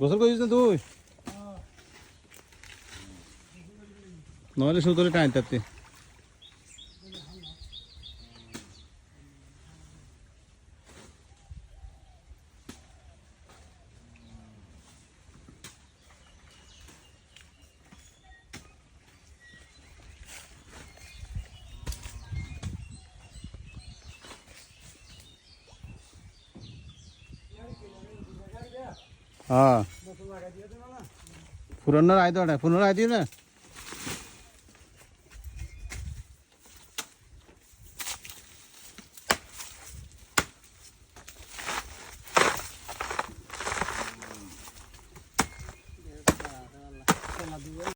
গোসল করিস না তুই? নহলে সুতলে টাইম তাতে હા ફૂરનર આવી દો ફૂરનર આવી દઉં ને